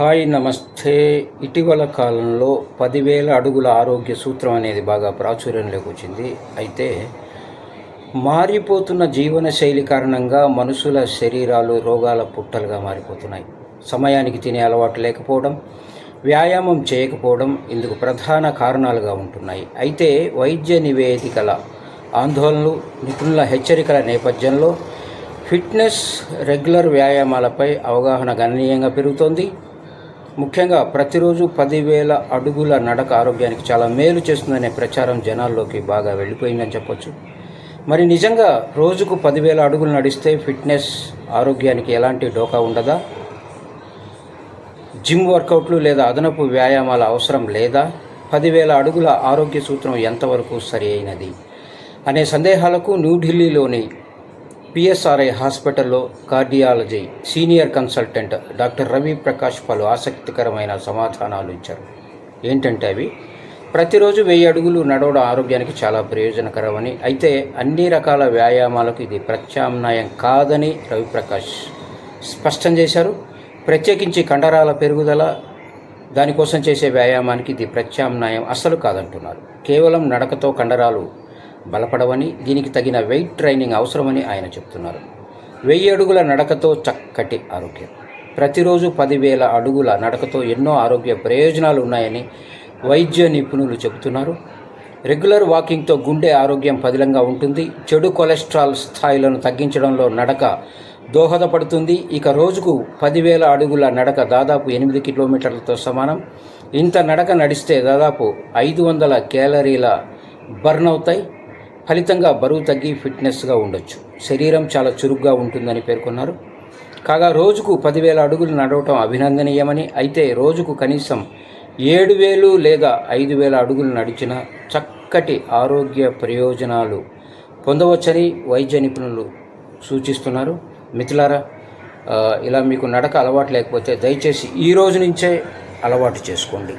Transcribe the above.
Hi నమస్తే. ఇటీవల కాలంలో పదివేల అడుగుల ఆరోగ్య సూత్రం అనేది బాగా ప్రాచుర్యంలోకి వచ్చింది. అయితే మారిపోతున్న జీవనశైలి కారణంగా మనుషుల శరీరాలు రోగాల పుట్టలుగా మారిపోతున్నాయి. సమయానికి తినే అలవాటు లేకపోవడం వ్యాయామం చేయకపోవడం ఇందుకు ప్రధాన కారణాలుగా ఉంటున్నాయి. అయితే వైద్య నివేదికల ఆందోళనలు నిపుణుల హెచ్చరికల నేపథ్యంలో ఫిట్నెస్ రెగ్యులర్ వ్యాయామాలపై అవగాహన గణనీయంగా పెరుగుతోంది. ముఖ్యంగా ప్రతిరోజు పదివేల అడుగుల నడక ఆరోగ్యానికి చాలా మేలు చేస్తుందనే ప్రచారం జనాల్లోకి బాగా వెళ్ళిపోయిందని చెప్పొచ్చు. మరి నిజంగా రోజుకు పదివేల అడుగులు నడిస్తే ఫిట్నెస్ ఆరోగ్యానికి ఎలాంటి డోకా ఉండదా? జిమ్ వర్కౌట్లు లేదా అదనపు వ్యాయామాల అవసరం లేదా? పదివేల అడుగుల ఆరోగ్య సూత్రం ఎంతవరకు సరి అయినది? అనే సందేహాలకు న్యూఢిల్లీలోని పిఎస్ఆర్ఐ హాస్పిటల్లో cardiology senior consultant doctor Ravi Prakash పలు ఆసక్తికరమైన సమాధానాలు ఇచ్చారు. ఏంటంటే అవి? ప్రతిరోజు వెయ్యి అడుగులు నడవడం ఆరోగ్యానికి చాలా ప్రయోజనకరమని అయితే అన్ని రకాల వ్యాయామాలకు ఇది ప్రత్యామ్నాయం కాదని రవిప్రకాష్ స్పష్టం చేశారు. ప్రత్యేకించి కండరాల పెరుగుదల దానికోసం చేసే వ్యాయామానికి ఇది ప్రత్యామ్నాయం అస్సలు కాదంటున్నారు. కేవలం నడకతో కండరాలు బలపడవని దీనికి తగిన వెయిట్ ట్రైనింగ్ అవసరమని ఆయన చెప్తున్నారు. వెయ్యి అడుగుల నడకతో చక్కటి ఆరోగ్యం. ప్రతిరోజు పదివేల అడుగుల నడకతో ఎన్నో ఆరోగ్య ప్రయోజనాలు ఉన్నాయని వైద్య నిపుణులు చెబుతున్నారు. రెగ్యులర్ వాకింగ్తో గుండె ఆరోగ్యం పదిలంగా ఉంటుంది. చెడు కొలెస్ట్రాల్ స్థాయిలను తగ్గించడంలో నడక దోహదపడుతుంది. ఇక రోజుకు పదివేల అడుగుల నడక దాదాపు ఎనిమిది కిలోమీటర్లతో సమానం. ఇంత నడక నడిస్తే దాదాపు ఐదు వందల క్యాలరీల బర్న్ అవుతాయి. ఫలితంగా బరువు తగ్గి ఫిట్నెస్గా ఉండొచ్చు. శరీరం చాలా చురుగ్గా ఉంటుందని పేర్కొన్నారు. కాగా రోజుకు పదివేల అడుగులు నడవటం అభినందనీయమని అయితే రోజుకు కనీసం ఏడు వేలు లేదా ఐదు వేల అడుగులు నడిచిన చక్కటి ఆరోగ్య ప్రయోజనాలు పొందవచ్చని వైద్య నిపుణులు సూచిస్తున్నారు. మిథులారా ఇలా మీకు నడక అలవాటు లేకపోతే దయచేసి ఈ రోజు నుంచే అలవాటు చేసుకోండి.